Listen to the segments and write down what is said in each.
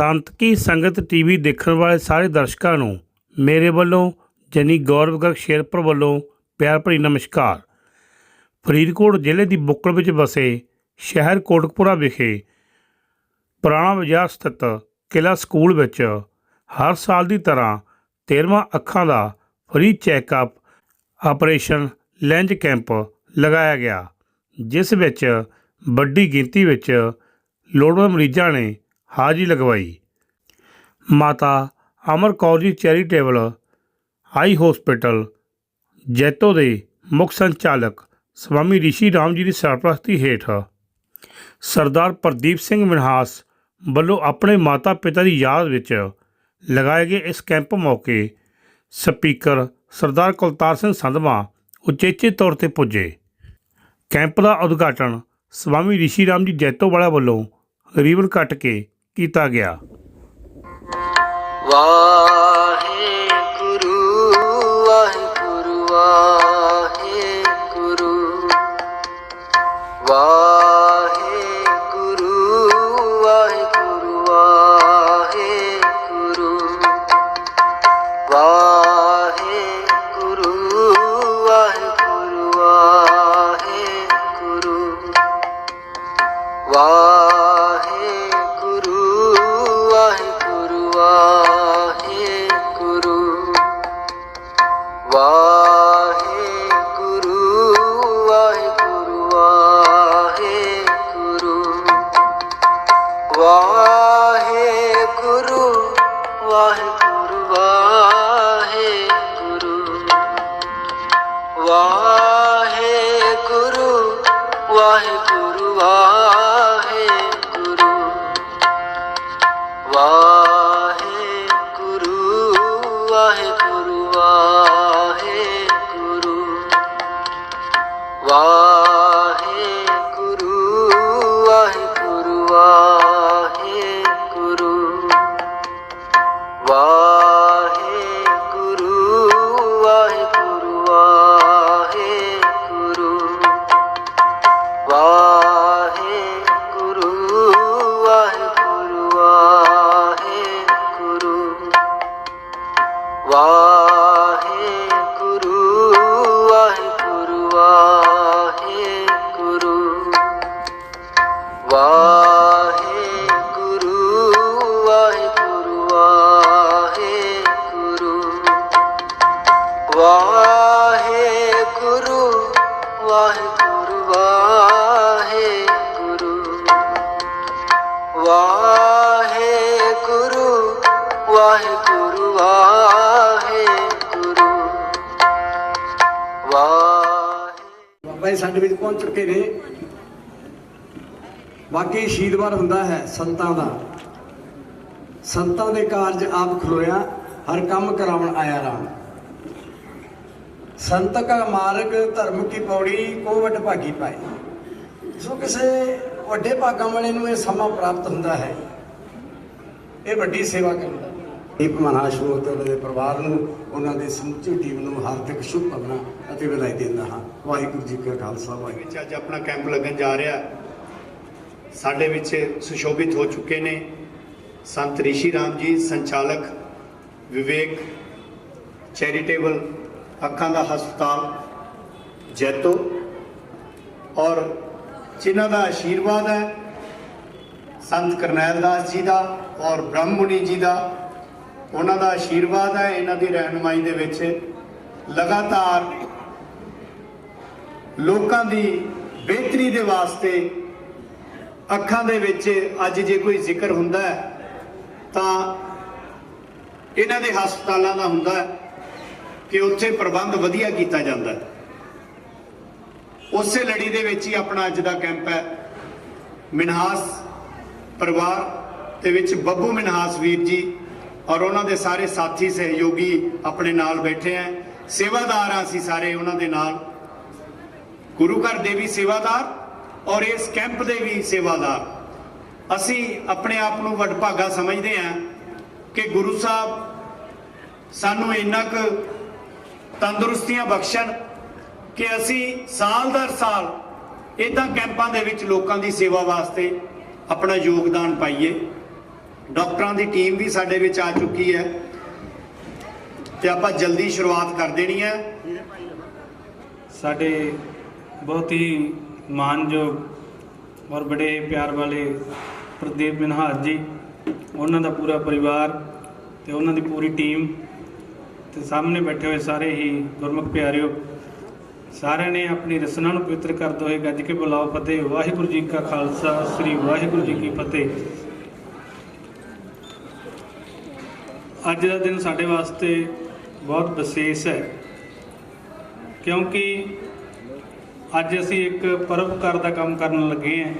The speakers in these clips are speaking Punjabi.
ਸੰਤ ਕੀ ਸੰਗਤ ਟੀਵੀ ਦੇਖਣ ਵਾਲੇ ਸਾਰੇ ਦਰਸ਼ਕਾਂ ਨੂੰ ਮੇਰੇ ਵੱਲੋਂ ਜਨੀ ਗੌਰਵ ਗਰਗ ਸ਼ੇਰਪੁਰ ਵੱਲੋਂ ਪਿਆਰ ਭਰੀ ਨਮਸਕਾਰ। ਫਰੀਦਕੋਟ ਜ਼ਿਲ੍ਹੇ ਦੀ ਬੁੱਕਲ ਵਿੱਚ ਵਸੇ ਸ਼ਹਿਰ ਕੋਟਕਪੁਰਾ ਵਿਖੇ ਪੁਰਾਣਾ ਬਾਜ਼ਾਰ ਸਥਿਤ ਕਿਲਾ ਸਕੂਲ ਵਿੱਚ ਹਰ ਸਾਲ ਦੀ ਤਰ੍ਹਾਂ 13ਵਾਂ ਅੱਖਾਂ ਦਾ free checkup operation lens camp ਲਗਾਇਆ ਗਿਆ, ਜਿਸ ਵਿੱਚ ਵੱਡੀ ਗਿਣਤੀ ਵਿੱਚ ਲੋੜਵੰਦ ਮਰੀਜ਼ਾਂ ਨੇ ਹਾਜ਼ਰੀ ਲਗਵਾਈ। ਮਾਤਾ ਅਮਰ ਕੌਰ ਜੀ ਚੈਰੀਟੇਬਲ ਆਈ ਹਸਪੀਟਲ, ਜੈਤੋ ਦੇ ਮੁੱਖ ਸੰਚਾਲਕ ਸਵਾਮੀ ਰਿਸ਼ੀ ਰਾਮ ਜੀ ਦੀ ਸਰਪ੍ਰਸਤੀ ਹੇਠ। ਸਰਦਾਰ ਪ੍ਰਦੀਪ ਸਿੰਘ ਮਨਹਾਸ ਵੱਲੋਂ ਆਪਣੇ ਮਾਤਾ ਪਿਤਾ ਦੀ ਯਾਦ ਵਿੱਚ ਲਗਾਏ ਗਏ ਇਸ ਕੈਂਪ ਮੌਕੇ ਸਪੀਕਰ ਸਰਦਾਰ ਕੁਲਤਾਰ ਸਿੰਘ ਸੰਧਵਾ ਉਚੇਚੇ ਤੌਰ ਤੇ ਪੁੱਜੇ। ਕੈਂਪ ਦਾ ਉਦਘਾਟਨ ਸਵਾਮੀ ਰਿਸ਼ੀ ਰਾਮ ਜੀ ਜੈਤੋ ਵਾਲਾ ਵੱਲੋਂ ਰੀਬਨ ਕੱਟ ਕੇ ਕੀਤਾ ਗਿਆ। ਵਾਹਿਗੁਰੂ। ਬਾਕੀ ਹੁੰਦਾ ਹੈ ਸੰਤਾਂ ਦਾ। ਸੰਤਾਂ ਦੇ ਕਾਰਜ ਆਪ ਖਲੋਇਆ, ਹਰ ਕੰਮ ਕਰਾਉਣ ਆਇਆ ਰਾਮ। ਸੰਤ ਕਾ ਮਾਰਗ, ਧਰਮ ਕੀ ਪੌੜੀ, ਕੋ ਵਡ ਭਾਗੀ ਪਾਏ। ਸੋ ਕਿਸੇ ਵੱਡੇ ਭਾਗਾਂ ਵਾਲੇ ਨੂੰ ਇਹ ਸਮਾਂ ਪ੍ਰਾਪਤ ਹੁੰਦਾ ਹੈ। ਇਹ ਵੱਡੀ ਸੇਵਾ ਕਰਦਾ ਦੀਪ ਮਹਾਰਾਜ ਤੇ ਉਹਨਾਂ ਦੇ ਪਰਿਵਾਰ ਨੂੰ, ਉਹਨਾਂ ਦੇ ਸਮੁੱਚੀ ਟੀਮ ਨੂੰ ਹਾਰਦਿਕ ਸ਼ੁਭ ਕਾਮਨਾ ਅਤੇ ਵਧਾਈ ਦਿੰਦਾ ਹਾਂ। ਵਾਹਿਗੁਰੂ ਜੀ ਕਾ ਖਾਲਸਾ, ਵਾਹਿਗੁਰੂ ਵਿੱਚ ਅੱਜ ਆਪਣਾ ਕੈਂਪ ਲੱਗਣ ਜਾ ਰਿਹਾ। ਸਾਡੇ ਵਿੱਚ ਸੁਸ਼ੋਭਿਤ ਹੋ ਚੁੱਕੇ ਨੇ। ਸੰਤ ਰਿਸ਼ੀ ਰਾਮ ਜੀ, ਸੰਚਾਲਕ ਵਿਵੇਕ ਚੈਰੀਟੇਬਲ, ਅੱਖਾਂ ਦਾ ਹਸਪਤਾਲ, ਜੈਤੋ। ਔਰ ਜਿਨ੍ਹਾਂ ਦਾ ਆਸ਼ੀਰਵਾਦ ਹੈ, ਸੰਤ ਕਰਨੈਲ ਦਾਸ ਜੀ ਦਾ ਔਰ ਬ੍ਰਹਮ ਮੁਨੀ ਜੀ ਦਾ, ਉਹਨਾਂ ਦਾ ਆਸ਼ੀਰਵਾਦ ਹੈ ਇਹਨਾਂ ਦੀ ਰਹਿਨੁਮਾਈ ਦੇ ਵਿੱਚ। ਲਗਾਤਾਰ ਲੋਕਾਂ ਦੀ ਬਿਹਤਰੀ ਦੇ ਵਾਸਤੇ ਅੱਖਾਂ ਦੇ ਵਿੱਚ ਅੱਜ ਜੇ ਕੋਈ ਜ਼ਿਕਰ ਹੁੰਦਾ ਤਾਂ ਇਹਨਾਂ ਦੇ ਹਸਪਤਾਲਾਂ ਦਾ ਹੁੰਦਾ ਕਿ ਉੱਥੇ ਪ੍ਰਬੰਧ ਵਧੀਆ ਕੀਤਾ ਜਾਂਦਾ ਉਸੇ ਲੜੀ ਦੇ ਵਿੱਚ ਹੀ ਆਪਣਾ ਅੱਜ ਦਾ ਕੈਂਪ ਹੈ। ਮਿਨਹਾਸ ਪਰਿਵਾਰ ਦੇ ਵਿੱਚ ਬੱਬੂ ਮਿਨਹਾਸ ਵੀਰ ਜੀ ਔਰ ਉਹਨਾਂ ਦੇ ਸਾਰੇ ਸਾਥੀ ਸਹਿਯੋਗੀ ਆਪਣੇ ਨਾਲ ਬੈਠੇ ਹੈ। ਸੇਵਾਦਾਰ ਹਾਂ ਅਸੀਂ ਸਾਰੇ ਉਹਨਾਂ ਦੇ ਨਾਲ। ਗੁਰੂ ਘਰ ਦੇ ਵੀ ਸੇਵਾਦਾਰ ਔਰ ਇਸ ਕੈਂਪ ਦੇ ਵੀ ਸੇਵਾਦਾਰ। ਅਸੀਂ ਆਪਣੇ ਆਪ ਨੂੰ ਵਡਭਾਗਾ ਸਮਝਦੇ ਹਾਂ ਕਿ ਗੁਰੂ ਸਾਹਿਬ ਸਾਨੂੰ ਇੰਨਾ ਕੁ ਤੰਦਰੁਸਤੀਆਂ ਬਖਸ਼ਣ ਕਿ ਅਸੀਂ ਸਾਲ ਦਰ ਸਾਲ ਇਦਾਂ ਕੈਂਪਾਂ ਦੇ ਵਿੱਚ ਲੋਕਾਂ ਦੀ ਸੇਵਾ ਵਾਸਤੇ ਆਪਣਾ ਯੋਗਦਾਨ ਪਾਈਏ। ਡਾਕਟਰਾਂ ਦੀ ਟੀਮ ਵੀ ਸਾਡੇ ਵਿੱਚ ਆ ਚੁੱਕੀ ਹੈ ਤੇ ਆਪਾਂ ਜਲਦੀ ਸ਼ੁਰੂਆਤ ਕਰ ਦੇਣੀ ਹੈ। ਸਾਡੇ ਬਹੁਤ ਹੀ ਮਾਨਯੋਗ ਔਰ ਬੜੇ ਪਿਆਰ ਵਾਲੇ ਪ੍ਰਦੀਪ ਮਿਨਹਾਜ ਜੀ, ਉਹਨਾਂ ਦਾ ਪੂਰਾ ਪਰਿਵਾਰ ਤੇ ਉਹਨਾਂ ਦੀ ਪੂਰੀ ਟੀਮ ਤੇ ਸਾਹਮਣੇ ਬੈਠੇ ਹੋਏ ਸਾਰੇ ਹੀ ਗੁਰਮੁਖ ਪਿਆਰਿਓ, ਸਾਰਿਆਂ ਨੇ ਆਪਣੀ ਰਸਨਾ ਨੂੰ ਪਵਿੱਤਰ ਕਰਦੇ ਹੋਏ ਗੱਜ ਕੇ ਬੁਲਾਓ ਫਤਿਹ। ਵਾਹਿਗੁਰੂ ਜੀ ਕਾ ਖਾਲਸਾ, ਸ੍ਰੀ ਵਾਹਿਗੁਰੂ ਜੀ ਕੀ ਫਤਿਹ। ਅੱਜ ਦਾ ਦਿਨ ਸਾਡੇ ਵਾਸਤੇ ਬਹੁਤ ਵਿਸ਼ੇਸ਼ ਹੈ, ਕਿਉਂਕਿ ਅੱਜ ਅਸੀਂ ਇੱਕ ਪਰਉਪਕਾਰ ਦਾ ਕੰਮ ਕਰਨ ਲੱਗੇ ਹਾਂ।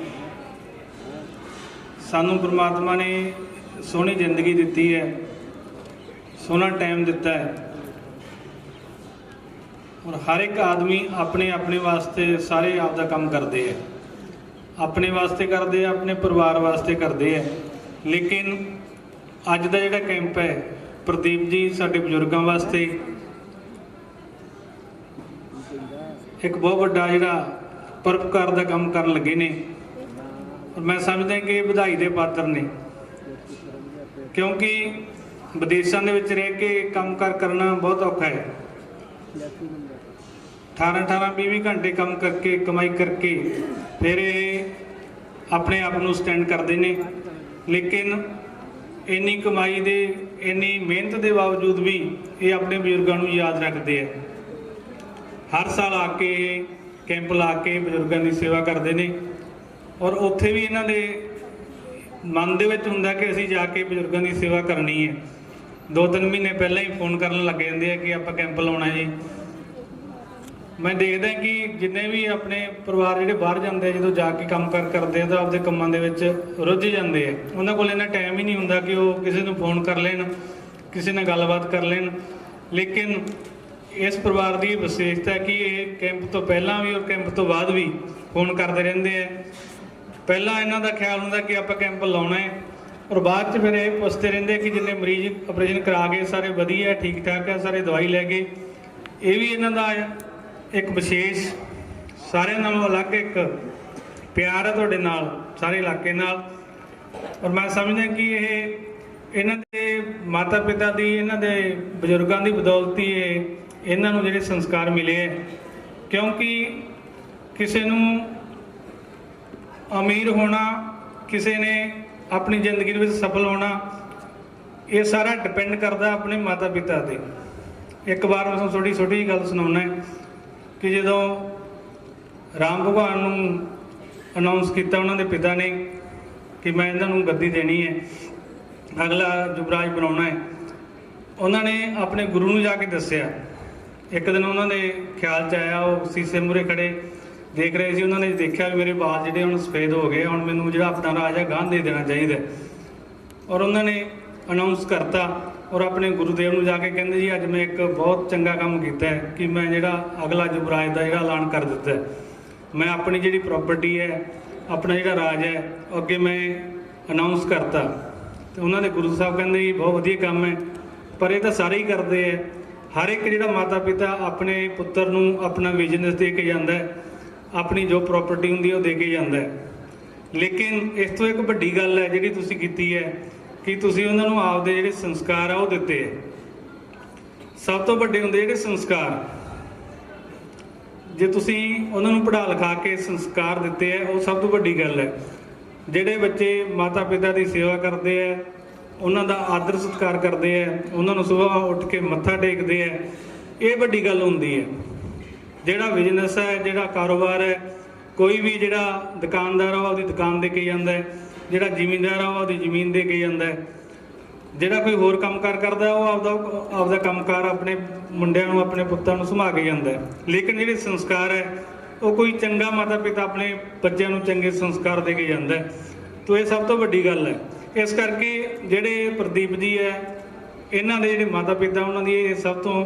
ਸਾਨੂੰ ਪ੍ਰਮਾਤਮਾ ਨੇ ਸੋਹਣੀ ਜ਼ਿੰਦਗੀ ਦਿੱਤੀ ਹੈ, ਸੋਹਣਾ ਟਾਈਮ ਦਿੱਤਾ ਹੈ। ਔਰ ਹਰ ਇੱਕ ਆਦਮੀ ਆਪਣੇ ਆਪਣੇ ਵਾਸਤੇ ਸਾਰੇ ਆਪ ਦਾ ਕੰਮ ਕਰਦੇ ਹੈ। ਆਪਣੇ ਵਾਸਤੇ ਕਰਦੇ ਆ ਆਪਣੇ ਪਰਿਵਾਰ ਵਾਸਤੇ ਕਰਦੇ ਆ ਲੇਕਿਨ ਅੱਜ ਦਾ ਜਿਹੜਾ ਕੈਂਪ ਹੈ, ਪ੍ਰਦੀਪ ਜੀ, ਸਾਡੇ ਬਜ਼ੁਰਗਾਂ ਵਾਸਤੇ ਇੱਕ ਬਹੁਤ ਵੱਡਾ ਜਿਹੜਾ ਪਰਪਕਾਰ ਦਾ ਕੰਮ ਕਰਨ ਲੱਗੇ ਨੇ। ਔਰ ਮੈਂ ਸਮਝਦਾ ਕਿ ਇਹ ਵਧਾਈ ਦੇ ਪਾਤਰ ਨੇ। ਕਿਉਂਕਿ ਵਿਦੇਸ਼ਾਂ ਦੇ ਵਿੱਚ ਰਹਿ ਕੇ ਕੰਮਕਾਰ ਕਰਨਾ ਬਹੁਤ ਔਖਾ ਹੈ। 18 18 20 20 ਘੰਟੇ ਕੰਮ ਕਰਕੇ, ਕਮਾਈ ਕਰਕੇ ਫਿਰ ਇਹ ਆਪਣੇ ਆਪ ਨੂੰ ਸਟੈਂਡ ਕਰਦੇ ਨੇ। ਲੇਕਿਨ ਇੰਨੀ ਕਮਾਈ ਦੇ, ਇੰਨੀ ਮਿਹਨਤ ਦੇ ਬਾਵਜੂਦ ਵੀ ਇਹ ਆਪਣੇ ਬਜ਼ੁਰਗਾਂ ਨੂੰ ਯਾਦ ਰੱਖਦੇ ਆ। ਹਰ ਸਾਲ ਆ ਕੇ ਕੈਂਪ ਲਾ ਕੇ ਬਜ਼ੁਰਗਾਂ ਦੀ ਸੇਵਾ ਕਰਦੇ ਨੇ। ਔਰ ਉੱਥੇ ਵੀ ਇਹਨਾਂ ਦੇ ਮਨ ਦੇ ਵਿੱਚ ਹੁੰਦਾ ਕਿ ਅਸੀਂ ਜਾ ਕੇ ਬਜ਼ੁਰਗਾਂ ਦੀ ਸੇਵਾ ਕਰਨੀ ਹੈ। ਦੋ ਤਿੰਨ ਮਹੀਨੇ ਪਹਿਲਾਂ ਹੀ ਫੋਨ ਕਰਨ ਲੱਗ ਜਾਂਦੇ ਆ ਕਿ ਆਪਾਂ ਕੈਂਪ ਲਾਉਣਾ ਜੀ। ਮੈਂ ਦੇਖਦਾ ਕਿ ਜਿੰਨੇ ਵੀ ਆਪਣੇ ਪਰਿਵਾਰ ਜਿਹੜੇ ਬਾਹਰ ਜਾਂਦੇ ਆ, ਜਦੋਂ ਜਾ ਕੇ ਕੰਮ ਕਰ ਕਰਦੇ ਆ, ਤਾਂ ਆਪਦੇ ਕੰਮਾਂ ਦੇ ਵਿੱਚ ਰੁੱਝ ਜਾਂਦੇ ਆ। ਉਹਨਾਂ ਕੋਲ ਇੰਨਾ ਟਾਈਮ ਹੀ ਨਹੀਂ ਹੁੰਦਾ ਕਿ ਉਹ ਕਿਸੇ ਨੂੰ ਫੋਨ ਕਰ ਲੈਣ, ਕਿਸੇ ਨਾਲ ਗੱਲਬਾਤ ਕਰ ਲੈਣ। ਲੇਕਿਨ ਇਸ ਪਰਿਵਾਰ ਦੀ ਵਿਸ਼ੇਸ਼ਤਾ ਕਿ ਇਹ ਕੈਂਪ ਤੋਂ ਪਹਿਲਾਂ ਵੀ ਔਰ ਕੈਂਪ ਤੋਂ ਬਾਅਦ ਵੀ ਫੋਨ ਕਰਦੇ ਰਹਿੰਦੇ ਆ। ਪਹਿਲਾਂ ਇਹਨਾਂ ਦਾ ਖਿਆਲ ਹੁੰਦਾ ਕਿ ਆਪਾਂ ਕੈਂਪ ਲਾਉਣਾ ਹੈ ਔਰ ਬਾਅਦ ਚ ਫਿਰ ਇਹ ਪੁੱਛਦੇ ਰਹਿੰਦੇ ਕਿ ਜਿੰਨੇ ਮਰੀਜ਼ ਆਪਰੇਸ਼ਨ ਕਰਾ ਗਏ ਸਾਰੇ ਵਧੀਆ ਠੀਕ ਠਾਕ ਹੈ, ਸਾਰੇ ਦਵਾਈ ਲੈ ਗਏ ਇਹ ਵੀ ਇਹਨਾਂ ਦਾ ਇੱਕ ਵਿਸ਼ੇਸ਼ ਸਾਰਿਆਂ ਨਾਲੋਂ ਅਲੱਗ ਇੱਕ ਪਿਆਰ ਹੈ ਤੁਹਾਡੇ ਨਾਲ, ਸਾਰੇ ਇਲਾਕੇ ਨਾਲ। ਔਰ ਮੈਂ ਸਮਝਦਾ ਕਿ ਇਹ ਇਹਨਾਂ ਦੇ ਮਾਤਾ ਪਿਤਾ ਦੀ, ਇਹਨਾਂ ਦੇ ਬਜ਼ੁਰਗਾਂ ਦੀ ਬਦੌਲਤੀ ਇਹ ਇਹਨਾਂ ਨੂੰ ਜਿਹੜੇ ਸੰਸਕਾਰ ਮਿਲੇ ਹੈ, ਕਿਉਂਕਿ ਕਿਸੇ ਨੂੰ ਅਮੀਰ ਹੋਣਾ, ਕਿਸੇ ਨੇ ਆਪਣੀ ਜ਼ਿੰਦਗੀ ਦੇ ਵਿੱਚ ਸਫਲ ਹੋਣਾ, ਇਹ ਸਾਰਾ ਡਿਪੈਂਡ ਕਰਦਾ ਆਪਣੇ ਮਾਤਾ ਪਿਤਾ ਤੇ। ਇੱਕ ਵਾਰ ਮੈਂ ਤੁਹਾਨੂੰ ਛੋਟੀ ਛੋਟੀ ਜਿਹੀ ਗੱਲ ਸੁਣਾਉਣਾ ਹੈ ਕਿ ਜਦੋਂ ਰਾਮ ਭਗਵਾਨ ਨੂੰ ਅਨਾਉਂਸ ਕੀਤਾ ਉਹਨਾਂ ਦੇ ਪਿਤਾ ਨੇ ਕਿ ਮੈਂ ਇਹਨਾਂ ਨੂੰ ਗੱਦੀ ਦੇਣੀ ਹੈ, ਅਗਲਾ ਯੁਵਰਾਜ ਬਣਾਉਣਾ ਹੈ, ਉਹਨਾਂ ਨੇ ਆਪਣੇ ਗੁਰੂ ਨੂੰ ਜਾ ਕੇ ਦੱਸਿਆ। ਇੱਕ ਦਿਨ ਉਹਨਾਂ ਦੇ ਖਿਆਲ ਚ ਆਇਆ, ਉਹ ਸੀਸੇ ਮੂਰੇ ਖੜੇ। ਦੇਖ ਰਹੇ ਸੀ, ਉਹਨਾਂ ਨੇ ਦੇਖਿਆ ਵੀ ਮੇਰੇ ਵਾਲ ਜਿਹੜੇ ਹੁਣ ਸਫੇਦ ਹੋ ਗਏ, ਹੁਣ ਮੈਨੂੰ ਜਿਹੜਾ ਆਪਣਾ ਰਾਜ ਹੈ ਗਾਂ ਦੇ ਦੇਣਾ ਚਾਹੀਦਾ। ਔਰ ਉਹਨਾਂ ਨੇ ਅਨਾਉਂਸ ਕਰਤਾ ਔਰ ਆਪਣੇ ਗੁਰੂਦੇਵ ਨੂੰ ਜਾ ਕੇ ਕਹਿੰਦੇ ਜੀ, ਅੱਜ ਮੈਂ ਇੱਕ ਬਹੁਤ ਚੰਗਾ ਕੰਮ ਕੀਤਾ ਹੈ ਕਿ ਮੈਂ ਜਿਹੜਾ ਅਗਲਾ ਯੁਵਰਾਜ ਦਾ ਜਿਹੜਾ ਐਲਾਨ ਕਰ ਦਿੱਤਾ ਮੈਂ ਆਪਣੀ ਜਿਹੜੀ ਪ੍ਰਾਪਰਟੀ ਹੈ, ਆਪਣਾ ਜਿਹੜਾ ਰਾਜ ਹੈ ਉਹ ਅੱਗੇ ਮੈਂ ਅਨਾਉਂਸ ਕਰਤਾ। ਤੇ ਉਹਨਾਂ ਦੇ ਗੁਰੂ ਸਾਹਿਬ ਕਹਿੰਦੇ ਜੀ, ਬਹੁਤ ਵਧੀਆ ਕੰਮ ਹੈ, ਪਰ ਇਹ ਤਾਂ ਸਾਰੇ ਹੀ ਕਰਦੇ ਹੈ। ਹਰ ਇੱਕ ਜਿਹੜਾ ਮਾਤਾ ਪਿਤਾ ਆਪਣੇ ਪੁੱਤਰ ਨੂੰ ਆਪਣਾ ਬਿਜ਼ਨਸ ਦੇ ਕੇ ਜਾਂਦਾ ਹੈ, ਆਪਣੀ ਜੋ ਪ੍ਰਾਪਰਟੀ ਹੁੰਦੀ ਉਹ ਦੇ ਕੇ ਜਾਂਦਾ ਹੈ। ਲੇਕਿਨ ਇਸ ਤੋਂ ਇੱਕ ਵੱਡੀ ਗੱਲ ਹੈ ਜਿਹੜੀ ਤੁਸੀਂ ਕੀਤੀ ਹੈ ਕਿ ਤੁਸੀਂ ਉਹਨਾਂ ਨੂੰ ਆਪਦੇ ਜਿਹੜੇ ਸੰਸਕਾਰ ਆ ਉਹ ਦਿੱਤੇ ਹੈ। ਸਭ ਤੋਂ ਵੱਡੇ ਹੁੰਦੇ ਜਿਹੜੇ ਸੰਸਕਾਰ। ਜੇ ਤੁਸੀਂ ਉਹਨਾਂ ਨੂੰ ਪੜ੍ਹਾ ਲਿਖਾ ਕੇ ਸੰਸਕਾਰ ਦਿੱਤੇ ਹੈ, ਉਹ ਸਭ ਤੋਂ ਵੱਡੀ ਗੱਲ ਹੈ। ਜਿਹੜੇ ਬੱਚੇ ਮਾਤਾ ਪਿਤਾ ਦੀ ਸੇਵਾ ਕਰਦੇ ਹੈ ਉਹਨਾਂ ਦਾ ਆਦਰ ਸਤਿਕਾਰ ਕਰਦੇ ਹੈ ਉਹਨਾਂ ਨੂੰ ਸਵੇਰ ਉੱਠ ਕੇ ਮੱਥਾ ਟੇਕਦੇ ਹੈ ਇਹ ਵੱਡੀ ਗੱਲ ਹੁੰਦੀ ਹੈ। ਜਿਹੜਾ ਬਿਜ਼ਨਸ ਹੈ, ਜਿਹੜਾ ਕਾਰੋਬਾਰ ਹੈ, ਕੋਈ ਵੀ ਜਿਹੜਾ ਦੁਕਾਨਦਾਰ ਆ ਉਹਦੀ ਦੁਕਾਨ ਦੇ ਕੇ ਜਾਂਦਾ ਹੈ। ਜਿਹੜਾ ਜ਼ਿਮੀਂਦਾਰ ਆ ਉਹਦੀ ਜ਼ਮੀਨ ਦੇ ਕੇ ਜਾਂਦਾ ਹੈ। ਜਿਹੜਾ ਕੋਈ ਹੋਰ ਕੰਮਕਾਰ ਕਰਦਾ, ਉਹ ਆਪਦਾ ਆਪਦਾ ਕੰਮਕਾਰ ਆਪਣੇ ਮੁੰਡਿਆਂ ਨੂੰ, ਆਪਣੇ ਪੁੱਤਾਂ ਨੂੰ ਸੰਭਾਲ ਕੇ ਜਾਂਦਾ ਹੈ। ਲੇਕਿਨ ਜਿਹੜੇ ਸੰਸਕਾਰ ਹੈ, ਉਹ ਕੋਈ ਚੰਗਾ ਮਾਤਾ ਪਿਤਾ ਆਪਣੇ ਬੱਚਿਆਂ ਨੂੰ ਚੰਗੇ ਸੰਸਕਾਰ ਦੇ ਕੇ ਜਾਂਦਾ ਹੈ। ਤੋ ਇਹ ਸਭ ਤੋਂ ਵੱਡੀ ਗੱਲ ਹੈ। ਇਸ ਕਰਕੇ ਜਿਹੜੇ ਪ੍ਰਦੀਪ ਜੀ ਹੈ, ਇਹਨਾਂ ਦੇ ਜਿਹੜੇ ਮਾਤਾ ਪਿਤਾ ਉਹਨਾਂ ਦੀ ਇਹ ਸਭ ਤੋਂ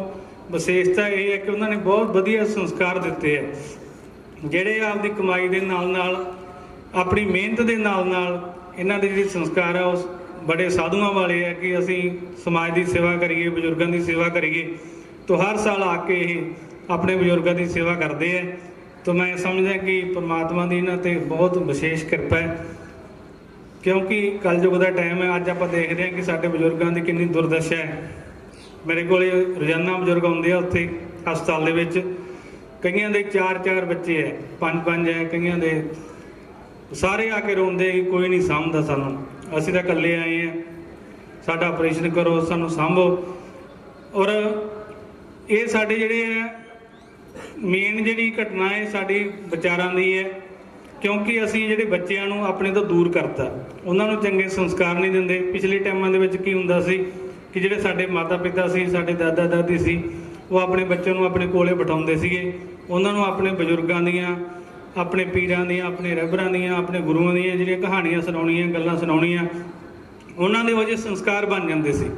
ਵਿਸ਼ੇਸ਼ਤਾ ਇਹ ਹੈ ਕਿ ਉਹਨਾਂ ਨੇ ਬਹੁਤ ਵਧੀਆ ਸੰਸਕਾਰ ਦਿੱਤੇ ਹੈ ਜਿਹੜੇ ਆਪਦੀ ਕਮਾਈ ਦੇ ਨਾਲ ਨਾਲ ਆਪਣੀ ਮਿਹਨਤ ਦੇ ਨਾਲ ਨਾਲ ਇਹਨਾਂ ਦੇ ਜਿਹੜੇ ਸੰਸਕਾਰ ਆ, ਉਹ ਬੜੇ ਸਾਧੂਆਂ ਵਾਲੇ ਆ ਕਿ ਅਸੀਂ ਸਮਾਜ ਦੀ ਸੇਵਾ ਕਰੀਏ, ਬਜ਼ੁਰਗਾਂ ਦੀ ਸੇਵਾ ਕਰੀਏ, ਤੋ ਹਰ ਸਾਲ ਆ ਕੇ ਇਹ ਆਪਣੇ ਬਜ਼ੁਰਗਾਂ ਦੀ ਸੇਵਾ ਕਰਦੇ ਆ। ਤੋ ਮੈਂ ਸਮਝਦਾ ਕਿ ਪ੍ਰਮਾਤਮਾ ਦੀ ਇਹਨਾਂ ਤੇ ਬਹੁਤ ਵਿਸ਼ੇਸ਼ ਕਿਰਪਾ ਹੈ। ਕਿਉਂਕਿ ਕਲਯੁਗ ਦਾ ਟਾਈਮ ਹੈ, ਅੱਜ ਆਪਾਂ ਦੇਖਦੇ ਹਾਂ ਕਿ ਸਾਡੇ ਬਜ਼ੁਰਗਾਂ ਦੀ ਕਿੰਨੀ ਦੁਰਦਸ਼ਾ ਹੈ। ਮੇਰੇ ਕੋਲੇ ਰੋਜ਼ਾਨਾ ਬਜ਼ੁਰਗ ਆਉਂਦੇ ਆ ਉੱਥੇ ਹਸਪਤਾਲ ਦੇ ਵਿੱਚ। ਕਈਆਂ ਦੇ 4-4 ਬੱਚੇ ਹੈ 5-5 ਹੈ, ਕਈਆਂ ਦੇ ਸਾਰੇ ਆ ਕੇ ਰੋਂਦੇ ਕੋਈ ਨਹੀਂ ਸਾਂਭਦਾ ਸਾਨੂੰ। ਅਸੀਂ ਤਾਂ ਇਕੱਲੇ ਆਏ ਆ ਸਾਡਾ ਆਪਰੇਸ਼ਨ ਕਰੋ, ਸਾਨੂੰ ਸਾਂਭੋ। ਔਰ ਇਹ ਸਾਡੇ ਜਿਹੜੇ ਹੈ ਮੇਨ ਜਿਹੜੀ ਘਟਨਾ ਹੈ, ਸਾਡੀ ਵਿਚਾਰਾਂ ਦੀ ਹੈ। ਕਿਉਂਕਿ ਅਸੀਂ ਜਿਹੜੇ ਬੱਚਿਆਂ ਨੂੰ ਆਪਣੇ ਤੋਂ ਦੂਰ ਕਰਤਾ, ਉਹਨਾਂ ਨੂੰ ਚੰਗੇ ਸੰਸਕਾਰ ਨਹੀਂ ਦਿੰਦੇ। ਪਿਛਲੇ ਟਾਈਮਾਂ ਦੇ ਵਿੱਚ ਕੀ ਹੁੰਦਾ ਸੀ ਕਿ ਜਿਹੜੇ ਸਾਡੇ ਮਾਤਾ ਪਿਤਾ ਸੀ, ਸਾਡੇ ਦਾਦਾ ਦਾਦੀ ਸੀ, ਉਹ ਆਪਣੇ ਬੱਚਿਆਂ ਨੂੰ ਆਪਣੇ ਕੋਲੇ ਬਿਠਾਉਂਦੇ ਸੀਗੇ। ਉਹਨਾਂ ਨੂੰ ਆਪਣੇ ਬਜ਼ੁਰਗਾਂ ਦੀਆਂ, ਆਪਣੇ ਪੀਰਾਂ ਦੀਆਂ, ਆਪਣੇ ਰਹਿਬਰਾਂ ਦੀਆਂ, ਆਪਣੇ ਗੁਰੂਆਂ ਦੀਆਂ ਜਿਹੜੀਆਂ ਕਹਾਣੀਆਂ ਸੁਣਾਉਣੀਆਂ, ਗੱਲਾਂ ਸੁਣਾਉਣੀਆਂ, ਉਹਨਾਂ ਦੇ ਵਜੇ ਸੰਸਕਾਰ ਬਣ ਜਾਂਦੇ ਸੀ।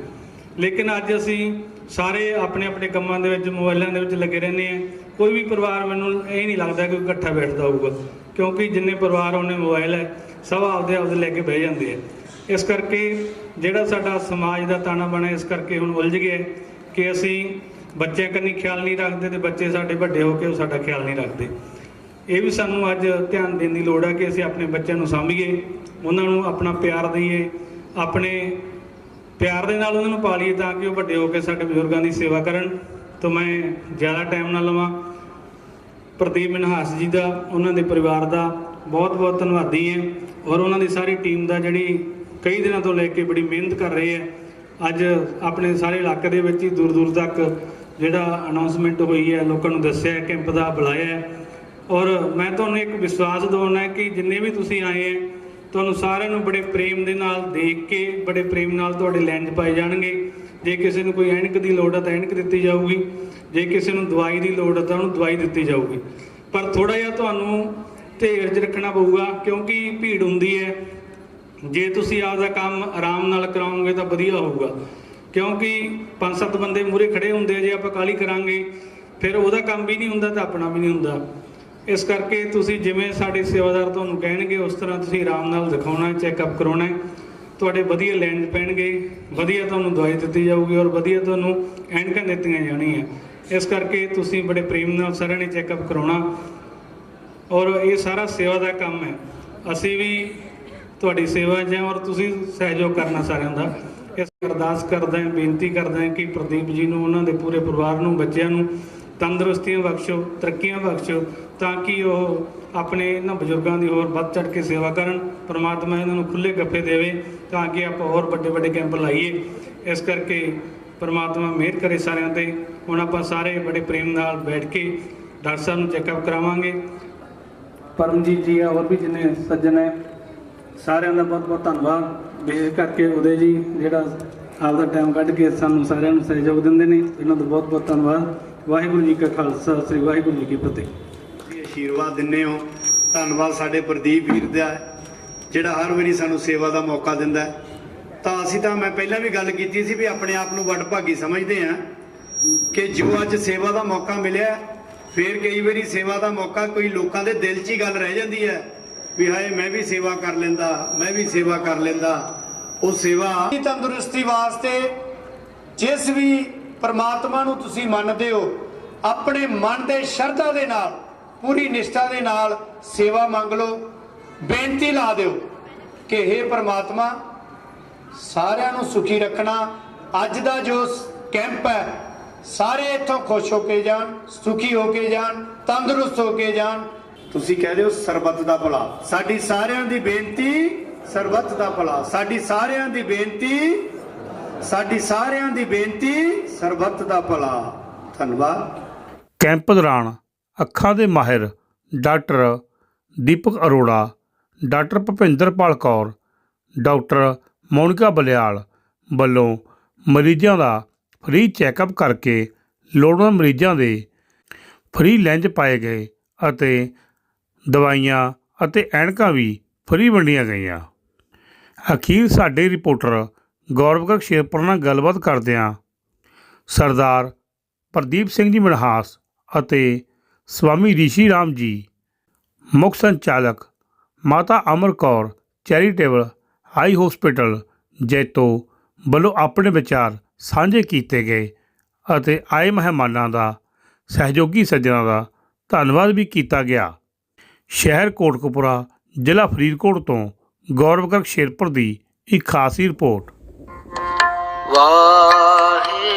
ਲੇਕਿਨ ਅੱਜ ਅਸੀਂ ਸਾਰੇ ਆਪਣੇ ਆਪਣੇ ਕੰਮਾਂ ਦੇ ਵਿੱਚ ਮੋਬਾਈਲਾਂ ਦੇ ਵਿੱਚ ਲੱਗੇ ਰਹਿੰਦੇ ਆ ਕੋਈ ਵੀ ਪਰਿਵਾਰ ਮੈਨੂੰ ਇਹ ਨਹੀਂ ਲੱਗਦਾ ਕਿ ਇਕੱਠਾ ਬੈਠਦਾ ਹੋਊਗਾ। ਕਿਉਂਕਿ ਜਿੰਨੇ ਪਰਿਵਾਰ ਉਹਨੇ ਮੋਬਾਈਲ ਹੈ, ਸਭ ਆਪਦੇ ਆਪਦੇ ਲੈ ਕੇ ਬਹਿ ਜਾਂਦੇ ਆ। ਇਸ ਕਰਕੇ ਜਿਹੜਾ ਸਾਡਾ ਸਮਾਜ ਦਾ ਤਾਣਾ ਬਣਾ ਇਸ ਕਰਕੇ ਹੁਣ ਉਲਝ ਗਿਆ ਕਿ ਅਸੀਂ ਬੱਚਿਆਂ ਕੰਨੀ ਖਿਆਲ ਨਹੀਂ ਰੱਖਦੇ ਤੇ ਬੱਚੇ ਸਾਡੇ ਵੱਡੇ ਹੋ ਕੇ ਉਹ ਸਾਡਾ ਖਿਆਲ ਨਹੀਂ ਰੱਖਦੇ। ਇਹ ਵੀ ਸਾਨੂੰ ਅੱਜ ਧਿਆਨ ਦੇਣ ਦੀ ਲੋੜ ਹੈ ਕਿ ਅਸੀਂ ਆਪਣੇ ਬੱਚਿਆਂ ਨੂੰ ਸਾਂਭੀਏ, ਉਹਨਾਂ ਨੂੰ ਆਪਣਾ ਪਿਆਰ ਦਈਏ, ਆਪਣੇ ਪਿਆਰ ਦੇ ਨਾਲ ਉਹਨਾਂ ਨੂੰ ਪਾਲੀਏ ਤਾਂ ਕਿ ਉਹ ਵੱਡੇ ਹੋ ਕੇ ਸਾਡੇ ਬਜ਼ੁਰਗਾਂ ਦੀ ਸੇਵਾ ਕਰਨ। ਤਾਂ ਮੈਂ ਜ਼ਿਆਦਾ ਟਾਈਮ ਨਾ ਲਵਾਂ। ਪ੍ਰਦੀਪ ਮਨਹਾਸ ਜੀ ਦਾ, ਉਹਨਾਂ ਦੇ ਪਰਿਵਾਰ ਦਾ ਬਹੁਤ ਬਹੁਤ ਧੰਨਵਾਦੀ ਹਾਂ ਔਰ ਉਹਨਾਂ ਦੀ ਸਾਰੀ ਟੀਮ ਦਾ ਜਿਹੜੀ ਕਈ ਦਿਨਾਂ ਤੋਂ ਲੈ ਕੇ ਬੜੀ ਮਿਹਨਤ ਕਰ ਰਹੇ ਹੈ। ਅੱਜ ਆਪਣੇ ਸਾਰੇ ਇਲਾਕੇ ਦੇ ਵਿੱਚ ਹੀ ਦੂਰ ਦੂਰ ਤੱਕ ਜਿਹੜਾ ਅਨਾਉਂਸਮੈਂਟ ਹੋਈ ਹੈ, ਲੋਕਾਂ ਨੂੰ ਦੱਸਿਆ ਕੈਂਪ ਦਾ ਬੁਲਾਇਆ ਔਰ ਮੈਂ ਤੁਹਾਨੂੰ ਇੱਕ ਵਿਸ਼ਵਾਸ ਦਿਵਾਉਣਾ ਹੈ ਕਿ ਜਿੰਨੇ ਵੀ ਤੁਸੀਂ ਆਏ ਹੈ, ਤੁਹਾਨੂੰ ਸਾਰਿਆਂ ਨੂੰ ਬੜੇ ਪ੍ਰੇਮ ਦੇ ਨਾਲ ਦੇਖ ਕੇ, ਬੜੇ ਪ੍ਰੇਮ ਨਾਲ ਤੁਹਾਡੇ ਲੈਂਜ ਪਾਏ ਜਾਣਗੇ। ਜੇ ਕਿਸੇ ਨੂੰ ਕੋਈ ਐਨਕ ਦੀ ਲੋੜ ਹੈ ਤਾਂ ਐਨਕ ਦਿੱਤੀ ਜਾਊਗੀ। ਜੇ ਕਿਸੇ ਨੂੰ ਦਵਾਈ ਦੀ ਲੋੜ ਹੈ ਤਾਂ ਉਹਨੂੰ ਦਵਾਈ ਦਿੱਤੀ ਜਾਊਗੀ। ਪਰ ਥੋੜਾ ਜਿਹਾ ਤੁਹਾਨੂੰ ਧੀਰਜ ਰੱਖਣਾ ਪਊਗਾ, ਕਿਉਂਕਿ ਭੀੜ ਹੁੰਦੀ ਹੈ। ਜੇ ਤੁਸੀਂ ਆਪਦਾ ਕੰਮ ਆਰਾਮ ਨਾਲ ਕਰਾਓਗੇ ਤਾਂ ਵਧੀਆ ਹੋਊਗਾ। ਕਿਉਂਕਿ ਪੰਜ ਸੱਤ ਬੰਦੇ ਮੂਰੇ ਖੜੇ ਹੁੰਦੇ ਜੇ ਆਪਾਂ ਕਾਲੀ ਕਰਾਂਗੇ, ਫਿਰ ਉਹਦਾ ਕੰਮ ਵੀ ਨਹੀਂ ਹੁੰਦਾ ਤਾਂ ਆਪਣਾ ਵੀ ਨਹੀਂ ਹੁੰਦਾ। ਇਸ ਕਰਕੇ ਤੁਸੀਂ ਜਿਵੇਂ ਸਾਡੇ ਸੇਵਾਦਾਰ ਤੁਹਾਨੂੰ ਕਹਿਣਗੇ, ਉਸ ਤਰ੍ਹਾਂ ਤੁਸੀਂ ਆਰਾਮ ਨਾਲ ਦਿਖਾਉਣਾ, ਚੈੱਕਅਪ ਕਰਾਉਣਾ ਤੁਹਾਡੇ ਵਧੀਆ ਲੈਂਜ ਪੈਣਗੇ, ਵਧੀਆ ਤੁਹਾਨੂੰ ਦਵਾਈ ਦਿੱਤੀ ਜਾਊਗੀ ਔਰ ਵਧੀਆ ਤੁਹਾਨੂੰ ਐਨਕਾਂ ਦਿੱਤੀਆਂ ਜਾਣੀਆਂ। ਇਸ ਕਰਕੇ ਤੁਸੀਂ ਬੜੇ ਪ੍ਰੇਮ ਨਾਲ ਸਾਰਿਆਂ ਨੇ ਚੈੱਕਅਪ ਕਰਾਉਣਾ। ਔਰ ਇਹ ਸਾਰਾ ਸੇਵਾ ਦਾ ਕੰਮ ਹੈ। ਅਸੀਂ ਵੀ ਤੁਹਾਡੀ ਸੇਵਾ 'ਚ ਹਾਂ ਔਰ ਤੁਸੀਂ ਸਹਿਯੋਗ ਕਰਨਾ ਸਾਰਿਆਂ ਦਾ। ਇਸ ਅਰਦਾਸ ਕਰਦਾ ਹਾਂ, ਬੇਨਤੀ ਕਰਦਾ ਹਾਂ ਕਿ ਪ੍ਰਦੀਪ ਜੀ ਨੂੰ, ਉਹਨਾਂ ਦੇ ਪੂਰੇ ਪਰਿਵਾਰ ਨੂੰ, ਬੱਚਿਆਂ ਨੂੰ ਤੰਦਰੁਸਤੀਆਂ ਬਖਸ਼ੋ, ਤਰੱਕੀਆਂ ਬਖਸ਼ੋ ਤਾਂ ਕਿ ਉਹ ਆਪਣੇ ਇਹਨਾਂ ਬਜ਼ੁਰਗਾਂ ਦੀ ਹੋਰ ਵੱਧ ਚੜ ਕੇ ਸੇਵਾ ਕਰਨ। ਪਰਮਾਤਮਾ ਇਹਨਾਂ ਨੂੰ ਖੁੱਲੇ ਗੱਫੇ ਦੇਵੇ ਤਾਂ ਕਿ ਆਪਾਂ ਹੋਰ ਵੱਡੇ ਵੱਡੇ ਕੈਂਪ ਲਾਈਏ। ਇਸ ਕਰਕੇ ਪਰਮਾਤਮਾ ਮਿਹਰ ਕਰੇ ਸਾਰਿਆਂ ਤੇ। ਹੁਣ ਆਪਾਂ ਸਾਰੇ ਬੜੇ ਪ੍ਰੇਮ ਨਾਲ ਬੈਠ ਕੇ ਡਾਕਟਰ ਸਾਹਿਬ ਨੂੰ ਚੈੱਕਅਪ ਕਰਾਵਾਂਗੇ। ਪਰਮਜੀਤ ਜੀ ਆ ਹੋਰ ਵੀ ਜਿੰਨੇ ਸੱਜਣ ਹੈ, ਸਾਰਿਆਂ ਦਾ ਬਹੁਤ ਬਹੁਤ ਧੰਨਵਾਦ। ਬੇਸ ਕਰਕੇ ਉਦੇ ਜੀ, ਜਿਹੜਾ ਆਪਦਾ ਟਾਈਮ ਕੱਢ ਕੇ ਸਾਨੂੰ ਸਾਰਿਆਂ ਨੂੰ ਸਹਿਯੋਗ ਦਿੰਦੇ ਨੇ, ਇਹਨਾਂ ਦਾ ਬਹੁਤ ਬਹੁਤ ਧੰਨਵਾਦ। ਵਾਹਿਗੁਰੂ ਜੀ ਕਾ ਖਾਲਸਾ, ਸ੍ਰੀ ਵਾਹਿਗੁਰੂ ਜੀ ਕੀ ਫਤਿਹ। ਤੁਸੀਂ ਆਸ਼ੀਰਵਾਦ ਦਿੰਦੇ ਹੋ। ਧੰਨਵਾਦ ਸਾਡੇ ਪ੍ਰਦੀਪ ਵੀਰ ਦਾ ਜਿਹੜਾ ਹਰ ਵਾਰੀ ਸਾਨੂੰ ਸੇਵਾ ਦਾ ਮੌਕਾ ਦਿੰਦਾ ਤਾਂ ਅਸੀਂ ਤਾਂ ਮੈਂ ਪਹਿਲਾਂ ਵੀ ਗੱਲ ਕੀਤੀ ਸੀ ਵੀ ਆਪਣੇ ਆਪ ਨੂੰ ਵਡਭਾਗੀ ਸਮਝਦੇ ਹਾਂ। ਕਿ ਜੋ ਅੱਜ ਸੇਵਾ ਦਾ ਮੌਕਾ ਮਿਲਿਆ ਫਿਰ ਕਈ ਵਾਰੀ ਸੇਵਾ ਦਾ ਮੌਕਾ ਕੋਈ ਲੋਕਾਂ ਦੇ ਦਿਲ 'ਚ ਹੀ ਗੱਲ ਰਹਿ ਜਾਂਦੀ ਹੈ ਵੀ ਹਾਏ, ਮੈਂ ਵੀ ਸੇਵਾ ਕਰ ਲੈਂਦਾ, ਮੈਂ ਵੀ ਸੇਵਾ ਕਰ ਲੈਂਦਾ। ਉਹ ਸੇਵਾ ਦੀ ਤੰਦਰੁਸਤੀ ਵਾਸਤੇ ਜਿਸ ਵੀ ਪਰਮਾਤਮਾ ਨੂੰ ਤੁਸੀਂ ਮੰਨਦੇ ਹੋ, ਆਪਣੇ ਮਨ ਦੇ ਸ਼ਰਧਾ ਦੇ ਨਾਲ, ਪੂਰੀ ਨਿਸ਼ਠਾ ਦੇ ਨਾਲ ਸੇਵਾ ਮੰਗ ਲਓ, ਬੇਨਤੀ ਲਾ ਦਿਓ ਕਿ हे ਪਰਮਾਤਮਾ, ਸਾਰਿਆਂ ਨੂੰ ਸੁਖੀ ਰੱਖਣਾ। ਅੱਜ ਦਾ ਜੋ ਕੈਂਪ ਹੈ ਸਾਰੇ ਇੱਥੋਂ ਖੁਸ਼ ਹੋ ਕੇ ਜਾਣ, ਸੁਖੀ ਹੋ ਕੇ ਜਾਣ, ਤੰਦਰੁਸਤ ਹੋ ਕੇ ਜਾਣ। ਤੁਸੀਂ ਕਹਿ ਰਹੇ ਹੋ ਸਰਬੱਤ ਦਾ ਭਲਾ। ਸਾਡੀ ਸਾਰਿਆਂ ਦੀ ਬੇਨਤੀ ਸਰਬੱਤ ਦਾ ਭਲਾ। ਸਾਡੀ ਸਾਰਿਆਂ ਦੀ ਬੇਨਤੀ, ਸਾਡੀ ਸਾਰਿਆਂ ਦੀ ਬੇਨਤੀ ਸਰਬੱਤ ਦਾ ਭਲਾ। ਧੰਨਵਾਦ। ਕੈਂਪ ਦੌਰਾਨ ਅੱਖਾਂ ਦੇ ਮਾਹਿਰ doctor Deepak Arora, doctor Bhupinderpal Kaur, doctor Monika Baliyal ਵੱਲੋਂ ਮਰੀਜ਼ਾਂ ਦਾ ਫ੍ਰੀ ਚੈੱਕਅਪ ਕਰਕੇ ਲੋੜਵੰਦ ਮਰੀਜ਼ਾਂ ਦੇ ਫ੍ਰੀ ਲੈਂਜ ਪਾਏ ਗਏ ਅਤੇ ਦਵਾਈਆਂ ਅਤੇ ਐਨਕਾਂ ਵੀ ਫ੍ਰੀ ਵੰਡੀਆਂ ਗਈਆਂ। ਅਖੀਰ ਸਾਡੇ ਰਿਪੋਰਟਰ ਗੌਰਵਗੜ ਸ਼ੇਰਪੁਰ ਨਾਲ ਗੱਲਬਾਤ ਕਰਦਿਆਂ ਸਰਦਾਰ ਪ੍ਰਦੀਪ ਸਿੰਘ ਜੀ ਮਨਹਾਸ ਅਤੇ ਸਵਾਮੀ ਰਿਸ਼ੀ ਰਾਮ ਜੀ, ਮੁੱਖ ਸੰਚਾਲਕ Mata Amar Kaur Charitable High Hospital Jaito ਵੱਲੋਂ ਆਪਣੇ ਵਿਚਾਰ ਸਾਂਝੇ ਕੀਤੇ ਗਏ ਅਤੇ ਆਏ ਮਹਿਮਾਨਾਂ ਦਾ, ਸਹਿਯੋਗੀ ਸੱਜਣਾਂ ਦਾ ਧੰਨਵਾਦ ਵੀ ਕੀਤਾ ਗਿਆ। ਸ਼ਹਿਰ ਕੋਟਕਪੂਰਾ, ਜ਼ਿਲ੍ਹਾ ਫਰੀਦਕੋਟ ਤੋਂ ਗੌਰਵ ਗਰਗ ਸ਼ੇਰਪੁਰ ਦੀ ਇੱਕ ਖਾਸ ਰਿਪੋਰਟ। ਵਾਹਿਗੁਰੂ।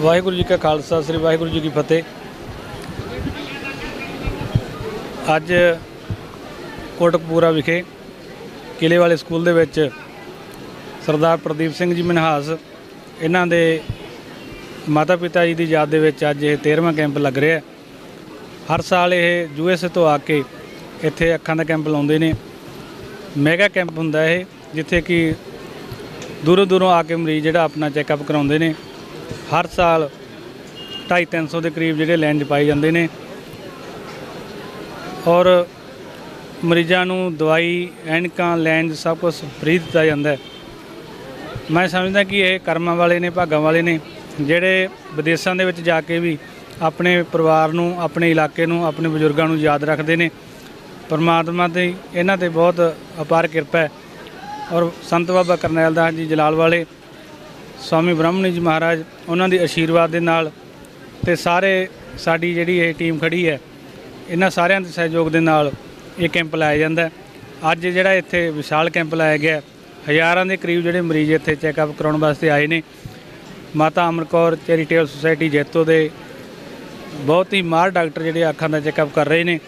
ਵਾਹਿਗੁਰੂ ਜੀ ਕਾ ਖਾਲਸਾ, ਸ੍ਰੀ ਵਾਹਿਗੁਰੂ ਜੀ ਕੀ ਫਤਿਹ। ਅੱਜ ਕੋਟਕਪੂਰਾ ਵਿਖੇ ਕਿਲੇ ਵਾਲੇ ਸਕੂਲ ਦੇ ਵਿੱਚ ਸਰਦਾਰ ਪ੍ਰਦੀਪ ਸਿੰਘ ਜੀ ਮਨਹਾਸ, ਇਹਨਾਂ ਦੇ ਮਾਤਾ ਪਿਤਾ ਜੀ ਦੀ ਯਾਦ ਦੇ ਵਿੱਚ ਅੱਜ ਇਹ 13ਵਾਂ ਕੈਂਪ ਲੱਗ ਰਿਹਾ ਹਰ ਸਾਲ ਇਹ ਯੂਐਸਏ ਤੋਂ ਆ ਕੇ ਇੱਥੇ ਅੱਖਾਂ ਦਾ ਕੈਂਪ ਲਾਉਂਦੇ ਨੇ। ਮੈਗਾ ਕੈਂਪ ਹੁੰਦਾ ਇਹ, ਜਿੱਥੇ ਕਿ ਦੂਰੋਂ ਦੂਰੋਂ ਆ ਕੇ ਮਰੀਜ਼ ਜਿਹੜਾ ਆਪਣਾ ਚੈੱਕਅਪ ਕਰਾਉਂਦੇ ਨੇ। ਹਰ ਸਾਲ 250 ਦੇ ਕਰੀਬ ਜਿਹੜੇ ਲੈਂਜ ਪਾਏ ਜਾਂਦੇ ਨੇ। ਔਰ ਮਰੀਜ਼ਾਂ ਨੂੰ ਦਵਾਈ, ਐਨਕਾਂ, ਲੈਂਜ ਸਭ ਕੁਝ ਫ੍ਰੀ ਦਿੱਤਾ ਜਾਂਦਾ ਹੈ। ਮੈਂ ਸਮਝਦਾ ਕਿ ਇਹ ਕਰਮਾਂ ਵਾਲੇ ਨੇ, ਭਾਗਾਂ ਵਾਲੇ ਨੇ, ਜਿਹੜੇ ਵਿਦੇਸ਼ਾਂ ਦੇ ਵਿੱਚ ਜਾ ਕੇ ਵੀ ਆਪਣੇ ਪਰਿਵਾਰ ਨੂੰ, ਆਪਣੇ ਇਲਾਕੇ ਨੂੰ, ਆਪਣੇ ਬਜ਼ੁਰਗਾਂ ਨੂੰ ਯਾਦ ਰੱਖਦੇ ਨੇ। ਪਰਮਾਤਮਾ ਦੀ ਇਹਨਾਂ ਤੇ ਬਹੁਤ ਅਪਾਰ ਕਿਰਪਾ ਹੈ। ਔਰ ਸੰਤ ਬਾਬਾ ਕਰਨੈਲ ਦਾਸ ਜੀ ਜਲਾਲ ਵਾਲੇ ਸਵਾਮੀ ਬ੍ਰਹਮਣੀ ਜੀ ਮਹਾਰਾਜ ਉਹਨਾਂ ਦੇ ਆਸ਼ੀਰਵਾਦ ਦੇ ਨਾਲ ਤੇ ਸਾਰੇ ਸਾਡੀ ਜਿਹੜੀ ਇਹ ਟੀਮ ਖੜੀ ਹੈ, ਇਹਨਾਂ ਸਾਰਿਆਂ ਦੇ ਸਹਿਯੋਗ ਦੇ ਨਾਲ ਇਹ ਕੈਂਪ ਲਾਇਆ ਜਾਂਦਾ ਅੱਜ ਜਿਹੜਾ ਇੱਥੇ ਵਿਸ਼ਾਲ ਕੈਂਪ ਲਾਇਆ ਗਿਆ ਹਜ਼ਾਰਾਂ ਦੇ ਕਰੀਬ ਜਿਹੜੇ ਮਰੀਜ਼ ਇੱਥੇ ਚੈੱਕਅਪ ਕਰਾਉਣ ਵਾਸਤੇ ਆਏ ਨੇ। ਮਾਤਾ ਅਮਰ ਕੌਰ ਚੈਰੀਟੇਬਲ ਸੁਸਾਇਟੀ ਜੈਤੋ ਦੇ ਬਹੁਤ ਹੀ ਮਾਹਰ ਡਾਕਟਰ ਜਿਹੜੇ ਅੱਖਾਂ ਦਾ ਚੈੱਕਅਪ ਕਰ ਰਹੇ ਨੇ।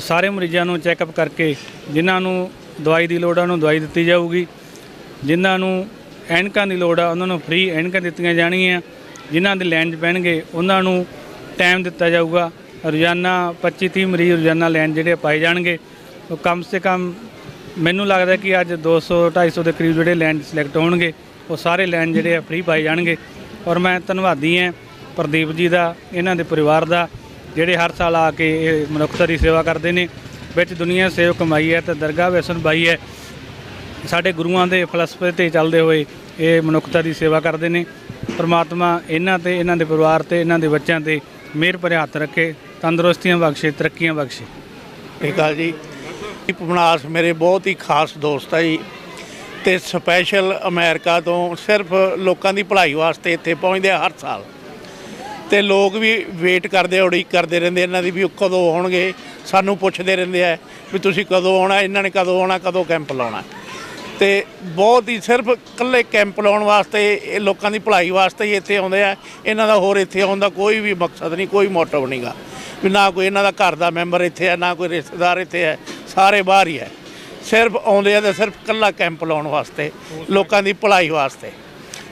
ਸਾਰੇ ਮਰੀਜ਼ਾਂ ਨੂੰ ਚੈੱਕਅਪ ਕਰਕੇ ਜਿਨ੍ਹਾਂ ਨੂੰ ਦਵਾਈ ਦੀ ਲੋੜ ਆ, ਉਹਨੂੰ ਦਵਾਈ ਦਿੱਤੀ ਜਾਊਗੀ। ਜਿਨ੍ਹਾਂ ਨੂੰ ਐਨਕਾਂ ਦੀ ਲੋੜ ਆ, ਉਹਨਾਂ ਨੂੰ ਫ੍ਰੀ ਐਨਕਾਂ ਦਿੱਤੀਆਂ ਜਾਣਗੀਆਂ। ਜਿਨ੍ਹਾਂ ਦੇ ਲੈਣ ਪੈਣਗੇ, ਉਹਨਾਂ ਨੂੰ ਟਾਈਮ ਦਿੱਤਾ ਜਾਊਗਾ। ਰੋਜ਼ਾਨਾ 25 30 ਮਰੀਜ਼ ਰੋਜ਼ਾਨਾ ਲੈਣ ਜਿਹੜੇ ਪਾਏ ਜਾਣਗੇ। ਉਹ ਕਮ ਸੇ ਕਮ ਮੈਨੂੰ ਲੱਗਦਾ ਕਿ ਅੱਜ 200 250 ਦੇ ਕਰੀਬ ਜਿਹੜੇ ਲੈਂਡ ਸਿਲੈਕਟ ਹੋਣਗੇ, ਉਹ ਸਾਰੇ ਲੈਂਡ ਜਿਹੜੇ ਆ ਫ੍ਰੀ ਪਾਏ ਜਾਣਗੇ। ਔਰ ਮੈਂ ਧੰਨਵਾਦੀ ਹਾਂ ਪ੍ਰਦੀਪ ਜੀ ਦਾ, ਇਹਨਾਂ ਦੇ ਪਰਿਵਾਰ ਦਾ, ਜਿਹੜੇ ਹਰ ਸਾਲ ਆ ਕੇ ਇਹ ਮਨੁੱਖਤਾ ਦੀ ਸੇਵਾ ਕਰਦੇ ਨੇ। ਵਿੱਚ ਦੁਨੀਆ ਸੇਵ ਕਮਾਈ ਹੈ ਤੇ ਦਰਗਾਹ ਵੈਸਨ ਬਾਈ ਹੈ। ਸਾਡੇ ਗੁਰੂਆਂ ਦੇ ਫਲਸਫੇ ਤੇ ਚੱਲਦੇ ਹੋਏ ਇਹ ਮਨੁੱਖਤਾ ਦੀ ਸੇਵਾ ਕਰਦੇ ਨੇ। ਪਰਮਾਤਮਾ ਇਹਨਾਂ ਤੇ, ਇਹਨਾਂ ਦੇ ਪਰਿਵਾਰ ਤੇ, ਇਹਨਾਂ ਦੇ ਬੱਚਿਆਂ ਤੇ ਮਿਹਰ ਭਰੇ ਹੱਥ ਰੱਖੇ, ਤੰਦਰੁਸਤੀਆਂ ਬਖਸ਼ੇ, ਤਰੱਕੀਆਂ ਬਖਸ਼ੇ। ਠੀਕ ਆ ਜੀ, ਦੀਪ ਮੇਰੇ ਬਹੁਤ ਹੀ ਖਾਸ ਦੋਸਤ ਹੈ ਜੀ ਤੇ ਸਪੈਸ਼ਲ ਅਮਰੀਕਾ ਤੋਂ ਸਿਰਫ ਲੋਕਾਂ ਦੀ ਭਲਾਈ ਵਾਸਤੇ ਇੱਥੇ ਪਹੁੰਚਦੇ ਆ ਹਰ ਸਾਲ। ਤੇ ਲੋਕ ਵੀ ਵੇਟ ਕਰਦੇ, ਉਡੀਕ ਕਰਦੇ ਰਹਿੰਦੇ, ਇਹਨਾਂ ਦੀ ਵੀ ਉਹ ਕਦੋਂ ਆਉਣਗੇ, ਸਾਨੂੰ ਪੁੱਛਦੇ ਰਹਿੰਦੇ ਆ ਵੀ ਤੁਸੀਂ ਕਦੋਂ ਆਉਣਾ, ਇਹਨਾਂ ਨੇ ਕਦੋਂ ਆਉਣਾ, ਕਦੋਂ ਕੈਂਪ ਲਾਉਣਾ। ਤੇ ਬਹੁਤ ਹੀ ਸਿਰਫ ਇਕੱਲੇ ਕੈਂਪ ਲਾਉਣ ਵਾਸਤੇ, ਇਹ ਲੋਕਾਂ ਦੀ ਭਲਾਈ ਵਾਸਤੇ ਹੀ ਇੱਥੇ ਆਉਂਦੇ ਆ। ਇਹਨਾਂ ਦਾ ਹੋਰ ਇੱਥੇ ਆਉਣ ਦਾ ਕੋਈ ਵੀ ਮਕਸਦ ਨਹੀਂ, ਕੋਈ ਮੋਟਿਵ ਨਹੀਂਗਾ ਵੀ ਨਾ ਕੋਈ ਇਹਨਾਂ ਦਾ ਘਰ ਦਾ ਮੈਂਬਰ ਇੱਥੇ ਹੈ, ਨਾ ਕੋਈ ਰਿਸ਼ਤੇਦਾਰ ਇੱਥੇ ਹੈ, ਸਾਰੇ ਬਾਹਰ ਹੀ ਹੈ। ਸਿਰਫ ਆਉਂਦੇ ਆ ਤੇ ਸਿਰਫ ਇਕੱਲਾ ਕੈਂਪ ਲਾਉਣ ਵਾਸਤੇ, ਲੋਕਾਂ ਦੀ ਭਲਾਈ ਵਾਸਤੇ।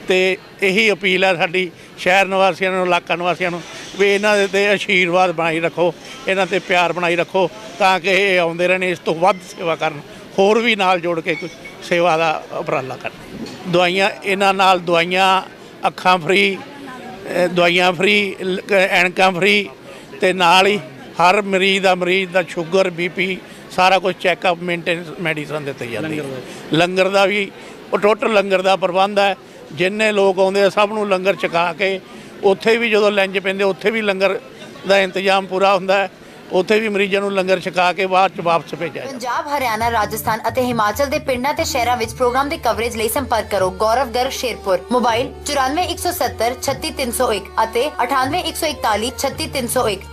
ਤੇ ਇਹੀ ਅਪੀਲ ਹੈ ਸਾਡੀ ਸ਼ਹਿਰ ਨਿਵਾਸੀਆਂ ਨੂੰ, ਇਲਾਕਾ ਨਿਵਾਸੀਆਂ ਨੂੰ, ਵੀ ਇਹਨਾਂ ਦੇ ਤੇ ਆਸ਼ੀਰਵਾਦ ਬਣਾਈ ਰੱਖੋ, ਇਹਨਾਂ ਤੇ ਪਿਆਰ ਬਣਾਈ ਰੱਖੋ, ਤਾਂ ਕਿ ਇਹ ਆਉਂਦੇ ਰਹਿਣ, ਇਸ ਤੋਂ ਵੱਧ ਸੇਵਾ ਕਰਨ, ਹੋਰ ਵੀ ਨਾਲ ਜੋੜ ਕੇ ਕੋਈ ਸੇਵਾ ਦਾ ਉਪਰਾਲਾ ਕਰਨ ਦਵਾਈਆਂ ਇਹਨਾਂ ਨਾਲ ਦਵਾਈਆਂ ਅੱਖਾਂ ਫ੍ਰੀ ਦਵਾਈਆਂ ਫ੍ਰੀ ਐਨਕਾਂ ਫ੍ਰੀ ਤੇ ਨਾਲ ਹੀ ਹਰ ਮਰੀਜ਼ ਦਾ ਮਰੀਜ਼ ਦਾ ਸ਼ੂਗਰ ਬੀਪੀ ਸਾਰਾ ਕੁਝ ਚੈੱਕਅਪ ਮੇਨਟੇਨੈਂਸ ਮੈਡੀਸਨ ਦਿੱਤੀ ਜਾਂਦੀ। ਹੈ ਲੰਗਰ ਦਾ ਵੀ ਉਹ ਟੋਟਲ ਲੰਗਰ ਦਾ ਪ੍ਰਬੰਧ ਹੈ। ਜਿੰਨੇ ਲੋਕ ਆਉਂਦੇ ਆ ਸਭ ਨੂੰ ਲੰਗਰ ਛਕਾ ਕੇ ਉੱਥੇ ਵੀ ਜਦੋਂ ਲੰਜ ਪੈਂਦੇ ਉੱਥੇ ਵੀ ਲੰਗਰ ਦਾ ਇੰਤਜ਼ਾਮ ਪੂਰਾ ਹੁੰਦਾ ਹੈ। ਉੱਥੇ ਵੀ ਮਰੀਜ਼ਾਂ ਨੂੰ ਲੰਗਰ ਛਕਾ ਕੇ ਬਾਅਦ ਚ ਵਾਪਸ ਭੇਜਿਆ ਜਾਂਦਾ। ਪੰਜਾਬ, ਹਰਿਆਣਾ, ਰਾਜਸਥਾਨ ਅਤੇ ਹਿਮਾਚਲ ਦੇ ਪਿੰਡਾਂ ਤੇ ਸ਼ਹਿਰਾਂ ਵਿੱਚ ਪ੍ਰੋਗਰਾਮ ਦੀ ਕਵਰੇਜ ਲਈ ਸੰਪਰਕ ਕਰੋ। ਗੌਰਵ ਗਰਗ ਸ਼ੇਰਪੁਰ। ਮੋਬਾਈਲ 94170 36301 ਅਤੇ 98141 36301